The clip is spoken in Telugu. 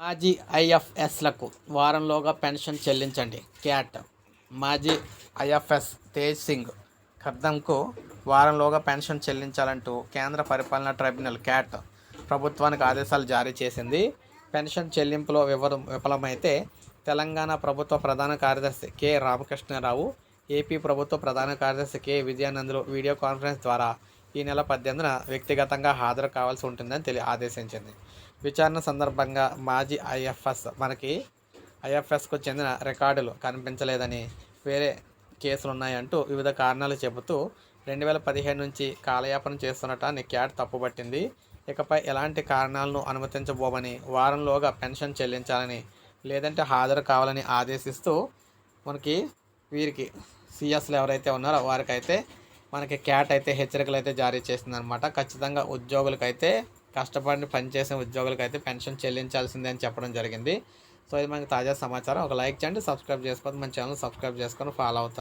మాజీ ఐఎఫ్ఎస్లకు వారంలోగా పెన్షన్ చెల్లించండి. క్యాట్ మాజీ ఐఎఫ్ఎస్ తేజ్ సింగ్ ఖర్దంకు వారంలోగా పెన్షన్ చెల్లించాలంటూ కేంద్ర పరిపాలనా ట్రైబ్యునల్ క్యాట్ ప్రభుత్వానికి ఆదేశాలు జారీ చేసింది. పెన్షన్ చెల్లింపులో వివరం విఫలమైతే తెలంగాణ ప్రభుత్వ ప్రధాన కార్యదర్శి కె రామకృష్ణారావు ఏపీ ప్రభుత్వ ప్రధాన కార్యదర్శి కె విజయానందులు వీడియో కాన్ఫరెన్స్ ద్వారా ఈ నెల పద్దెనిమిదిన వ్యక్తిగతంగా హాజరు కావాల్సి ఉంటుందని తెలి ఆదేశించింది. విచారణ సందర్భంగా మాజీ ఐఎఫ్ఎస్ మనకి ఐఎఫ్ఎస్కు చెందిన రికార్డులు కనిపించలేదని వేరే కేసులు ఉన్నాయంటూ వివిధ కారణాలు చెబుతూ రెండు వేల పదిహేను నుంచి కాలయాపన చేస్తున్నటాన్ని క్యాట్ తప్పుపట్టింది. ఇకపై ఎలాంటి కారణాలను అనుమతించబోమని వారంలోగా పెన్షన్ చెల్లించాలని లేదంటే హాజరు కావాలని ఆదేశిస్తూ మనకి వీరికి సిఎస్లు ఎవరైతే ఉన్నారో వారికైతే మనకి క్యాట్ అయితే హెచ్చరికలు అయితే జారీ చేసింది అనమాట ఖచ్చితంగా ఉద్యోగులకైతే కష్టపడి పనిచేసే అయితే పెన్షన్ చెల్లించాల్సిందే అని చెప్పడం జరిగింది. సో ఇది మనకి తాజా సమాచారం. ఒక లైక్ చేయండి సబ్స్క్రైబ్ చేసుకోవద్దు. మన ఛానల్ సబ్స్క్రైబ్ చేసుకొని ఫాలో అవుతాం